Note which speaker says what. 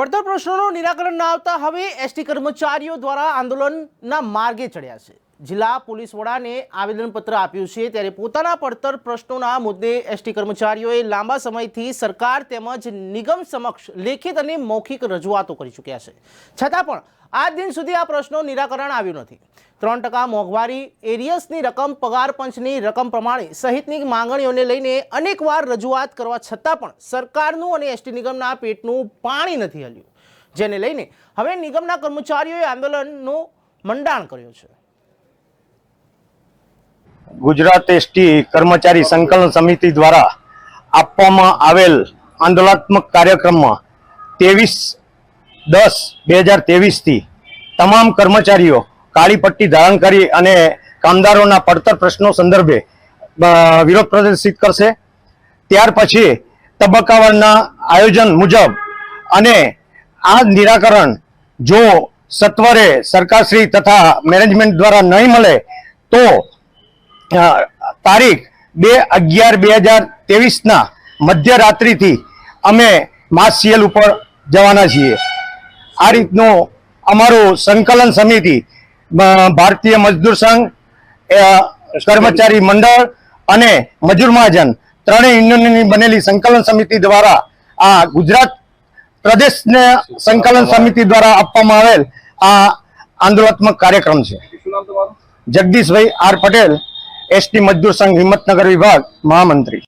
Speaker 1: પડતર પ્રશ્નોનું નિરાકરણ ન આવતા હવે એસટી કર્મચારીઓ દ્વારા આંદોલનના માર્ગે ચડ્યા છે. જિલ્લા પોલીસ વડાને આવેદનપત્ર આપ્યું છે ત્યારે પોતાના પડતર પ્રશ્નોના મુદ્દે એસટી કર્મચારીઓએ લાંબા સમયથી સરકાર તેમજ નિગમ સમક્ષ લેખિત અને મૌખિક રજૂઆતો કરી ચૂક્યા છે. છતાં પણ આજ દિન સુધી આ પ્રશ્નો નિરાકરણ આવ્યું નથી. ત્રણ ટકા મોંઘવારી એરિયસની રકમ, પગાર પંચની રકમ પ્રમાણે સહિતની માંગણીઓને લઈને અનેકવાર રજૂઆત કરવા છતાં પણ સરકારનું અને એસટી નિગમના પેટનું પાણી નથી હલ્યું. જેને લઈને હવે નિગમના કર્મચારીઓએ આંદોલનનું મંડાણ કર્યું છે.
Speaker 2: ગુજરાત એસટી કર્મચારી સંકલન સમિતિ દ્વારા આપવામાં આવેલ આંદોલનાત્મક કાર્યક્રમમાં ત્રેવીસ દસ બે હજાર ત્રેવીસથી તમામ કર્મચારીઓ કાળી પટ્ટી ધારણ કરી અને કામદારોના પડતર પ્રશ્નો સંદર્ભે વિરોધ પ્રદર્શિત કરશે. ત્યાર પછી તબક્કાવારના આયોજન મુજબ અને આ નિરાકરણ જો સત્વરે સરકારશ્રી તથા મેનેજમેન્ટ દ્વારા નહીં મળે તો તારીખ બે અગિયાર બે હજાર ત્રેવીસના મધ્યરાત્રિથી અમે માસ સીએલ ઉપર જવાના છીએ. આ રીતનું અમારું સંકલન સમિતિ ભારતીય મજદૂર સંઘ કર્મચારી મંડળ અને મજૂર મહાજન ત્રણેય યુનિયનની બનેલી સંકલન સમિતિ દ્વારા આ ગુજરાત પ્રદેશને સંકલન સમિતિ દ્વારા આપવામાં આવેલ આ આંદોલનાત્મક કાર્યક્રમ છે. જગદીશભાઈ આર પટેલ. એસટી મજદૂર સંઘ હિંમતનગર વિભાગ મહામંત્રી.